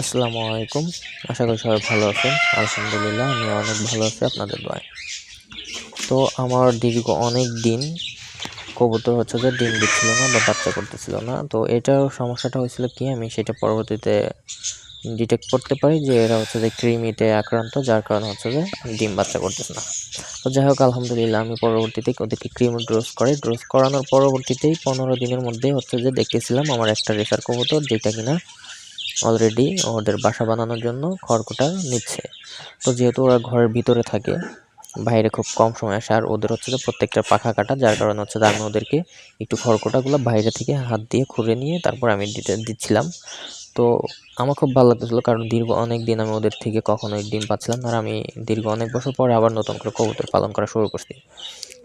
আসসালামু আলাইকুম। আশা করি সবাই ভালো আছেন। আলহামদুলিল্লাহ আমি অনেক ভালো আছি আপনাদের দোয়ায়। তো আমার দীর্ঘ অনেক দিন কবুতর হচ্ছে যে ডিম দিচ্ছিল না বা বাচ্চা করতেছিল না। তো এটার সমস্যাটা হয়েছিল কি, আমি সেটা পরবর্তীতে ডিটেক্ট করতে পারি যে এরা হচ্ছে যে কৃমিতে আক্রান্ত, যার কারণে হচ্ছে যে ডিম বাচ্চা করতেছে না। তো যাই হোক, আলহামদুলিল্লাহ, আমি পরবর্তীতে ওদেরকে ক্রিম ড্রোজ করে। ড্রোজ করানোর পরবর্তীতেই পনেরো দিনের মধ্যে হচ্ছে যে দেখতেছিলাম আমার একটা রেসার কবুতর, যেটা কিনা অলরেডি ওদের বাসা বানানোর জন্য খড়কুটা নিচ্ছে। তো যেহেতু ওরা ঘরের ভিতরে থাকে, বাইরে খুব কম সময় আসে, আর ওদের হচ্ছে যে প্রত্যেকটা পাখা কাটা, যার কারণে হচ্ছে আমি ওদেরকে একটু খড়কুটাগুলো বাইরে থেকে হাত দিয়ে খুঁড়ে নিয়ে তারপর আমি দিতে, দিচ্ছিলাম। তো আমার খুব ভালো লাগতেছিলো, কারণ দীর্ঘ অনেক দিন আমি ওদের থেকে কখনোই ডিম পাচ্ছিলাম আর আমি দীর্ঘ অনেক বছর পরে আবার নতুন করে কবুতর পালন করা শুরু করছি।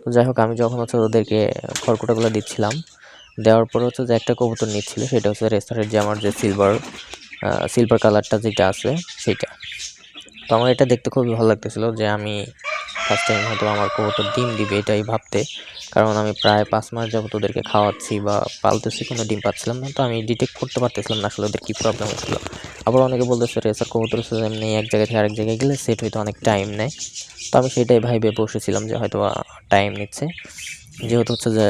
তো যাই হোক, আমি যখন হচ্ছে ওদেরকে খড়কুটাগুলো দিচ্ছিলাম, দেওয়ার পর হচ্ছে যে একটা কবুতর নিচ্ছিল, সেটা হচ্ছে রেস্টারের যে আমার যে সিলভার সিলভার কালারটা যেটা আছে সেটা তো আমার এটা দেখতে খুবই ভালো লাগতেছিল যে আমি ফার্স্ট টাইম হয়তো আমার কবুতর ডিম দিবে এটাই ভাবতে। কারণ আমি প্রায় পাঁচ মাস যাবত ওদেরকে খাওয়াচ্ছি বা পালতেছি, কোনো ডিম পাচ্ছিলাম না। তো আমি ডিটেক্ট করতে পারতেছিলাম না আসলে ওদের কী প্রবলেম হচ্ছিল। আবার অনেকে বলতেছে, রেসার কবুতর নেই এক জায়গা থেকে আরেক জায়গায় গেলে সেট হয়তো অনেক টাইম নেয়। তো আমি সেটাই ভাইবে বসেছিলাম যে হয়তো টাইম নিচ্ছে। যেহেতু হচ্ছে যে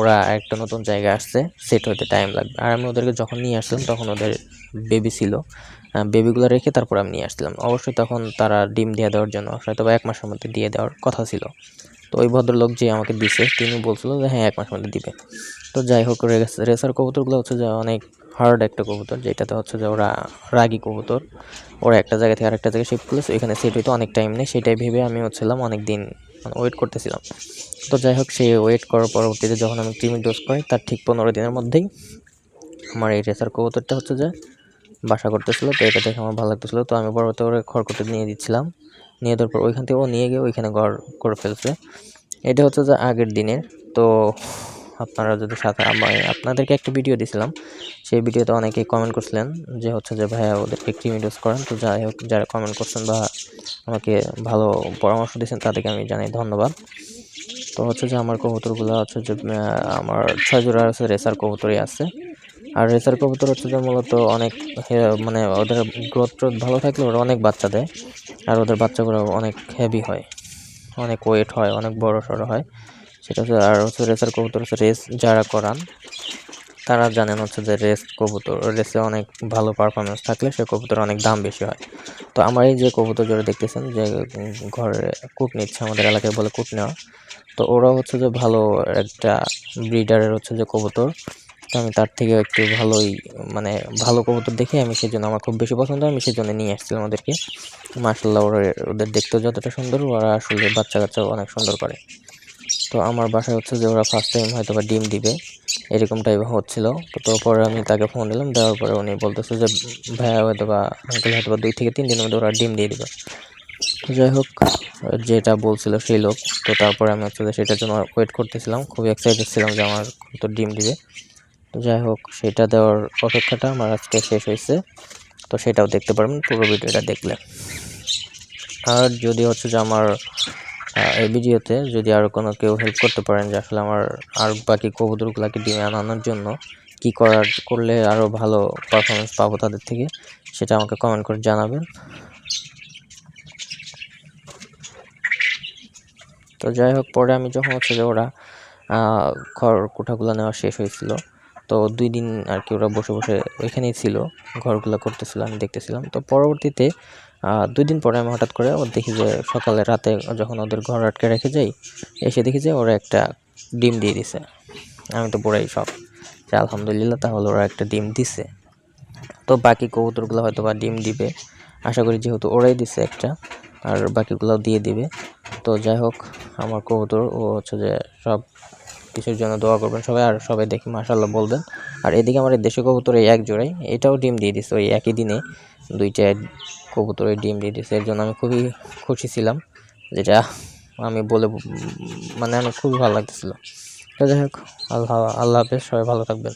ওরা একটা নতুন জায়গায় আসছে, সেট হতে টাইম লাগবে। আর আমি ওদেরকে যখন নিয়ে আসলাম তখন ওদের বেবি ছিল। বেবিগুলো রেখে তারপর আমি নিয়ে আসছিলাম। অবশ্যই তখন তারা ডিম দিয়ে দেওয়ার জন্য হয়তো বা এক মাসের মধ্যে দিয়ে দেওয়ার কথা ছিল। তো ওই ভদ্রলোক যে আমাকে দিছে তিনি বলছিল যে হ্যাঁ এক মাসের মধ্যে দিবে। তো যাই হোক রেসার কবুতরগুলো হচ্ছে যে, অনেক হার্ড একটা কবুতর, যেটাতে হচ্ছে যে, ওরা রাগি কবুতর। ওরা একটা জায়গা থেকে আরেকটা জায়গায় শিফট করলে এখানে সেট হইতে, অনেক টাইম নেই। সেটাই ভেবে আমি হচ্ছিলাম অনেক দিন ওয়েট করতেছিলাম। তো যাই হোক সেই ওয়েট করার পরবর্তীতে যখন আমি ক্রিমের ডোজ করি, তার ঠিক পনেরো দিনের মধ্যেই আমার এই রেসার কবুতরটা হচ্ছে যে বাসা করতেছিলো। তো এটা দেখে আমার ভালো লাগতেছিলো। তো আমি পরবর্তী করে খড়কুটে নিয়ে দিচ্ছিলাম। নিয়ে দেওয়ার পর ওইখান থেকে ও নিয়ে গিয়ে ওইখানে ঘর করে ফেলছে। এটা হচ্ছে যে আগের দিনের। তো আপনারা যদি সাথে আমি আপনাদেরকে একটা ভিডিও দিছিলাম। সেই ভিডিওতে অনেকেই কমেন্ট করছিলেন যে হচ্ছে যে, ভাইয়া, ওদেরকে ক্রিমি ডোজ করেন। তো যাই হোক, যারা কমেন্ট করছেন বা আমাকে ভালো পরামর্শ দিয়েছেন, তাদেরকে আমি জানাই ধন্যবাদ। তো হচ্ছে যে, আমার কবুতরগুলো হচ্ছে যে আমার ছয় জোড়া আছে, রেসার কবুতরই আছে। আর রেসার কবুতর হচ্ছে যে, মূলত অনেক মানে ওদের গ্রোথ ট্রোথ ভালো থাকলে ওরা অনেক বাচ্চা দেয়। আর ওদের বাচ্চাগুলো অনেক হেভি হয়, অনেক ওয়েট হয়, অনেক বড় সড়ো হয়। সেটা হচ্ছে আর হচ্ছে রেসার কবুতর হচ্ছে রেস যারা করান, তারা জানেন হচ্ছে যে রেস কবুতর, রেসে অনেক ভালো পারফরমেন্স থাকলে সে কবুতর অনেক দাম বেশি হয়। তো আমার এই যে কবুতর যারা দেখতেছেন যে ঘরে কুট নিচ্ছে, আমাদের এলাকায় বলে কুট নেওয়া, তো ওরা হচ্ছে যে ভালো একটা ব্রিডারের হচ্ছে যে কবুতর। তো আমি তার থেকে একটু ভালোই মানে ভালো কবুতর দেখে, আমি সেই জন্য আমার খুব বেশি পছন্দ আমি সেই জন্য নিয়ে আসছিলাম ওদেরকে। মার্শাল্লাহ ওরা, ওদের দেখতেও যতটা সুন্দর, ওরা আসলে বাচ্চা কাচ্চাও অনেক সুন্দর করে। তো আমার বাসায় হচ্ছে যে ওরা ফার্স্ট টাইম হয়তো বা ডিম দিবে। এরকম টাইপ হচ্ছিল। তো তারপরে আমি তাকে ফোন দিলাম, দেওয়ার পরে উনি বলতেছে যে, ভাইয়া হয়তো বা আঙ্কেল হয়তো বা দুই থেকে তিন দিনের মধ্যে ওরা ডিম দিয়ে দিবে। যাই হোক, যেটা বলছিল সেই লোক। তো তারপরে আমি হচ্ছে সেটার জন্য ওয়েট করতেছিলাম। খুবই এক্সাইটেড ছিলাম যে আমার তো ডিম দিবে। তো যাই হোক, সেটা দেওয়ার অপেক্ষাটা আমার আজকে শেষ হয়েছে। তো সেটাও দেখতে পারবেন, পুরো ভিডিওটা দেখলে। আর যদি হচ্ছে যে আমার এই ভিডিওতে যদি আরও কোনো কেউ হেল্প করতে পারেন যে আসলে আমার আর বাকি কবুতরগুলোকে ডিমে আনানোর জন্য কি করার, করলে আরও ভালো পারফরমেন্স পাবো তাদের থেকে, সেটা আমাকে কমেন্ট করে জানাবেন। তো যাই হোক, পরে আমি যখন হচ্ছে যে ওরা খড় কোঠাগুলো নেওয়া শেষ হয়েছিল তো দুই দিন আর কি ওরা বসে বসে ওইখানেই ছিল, ঘরগুলো করতেছিল, আমি দেখতেছিলাম। তো পরবর্তীতে দুই দিন পরে আমি হঠাৎ করে দেখি যে সকালে রাতে যখন ওদের ঘর আটকে রেখে যাই, এসে দেখি যে ওরা একটা ডিম দিয়ে দিছে। আমি তো পুরাই সব যে আলহামদুলিল্লাহ তাহলে ওরা একটা ডিম দিছে। তো বাকি কবুতরগুলো হয়তো বা ডিম দিবে। আশা করি যেহেতু ওরাই দিছে একটা, আর বাকিগুলোও দিয়ে দিবে। তো যাই হোক, আমার কবুতর ও হচ্ছে যে সব কিছুর জন্য দোয়া করবেন। সবাই আর সবাই দেখি মাশাল্লাহ বলবেন। আর এদিকে আমার দেশি কবুতর এই এক জোড়াই এটাও ডিম দিয়ে দিচ্ছে ওই একই দিনে দুইটা কবুতর ওই ডিম দিয়ে দিচ্ছে এর জন্য আমি খুবই খুশি ছিলাম, যেটা আমি বলে মানে আমি খুবই ভালো লাগতেছিল। তো যাই হোক, আল্লাহ আল্লাহ হাফেজ, সবাই ভালো থাকবেন।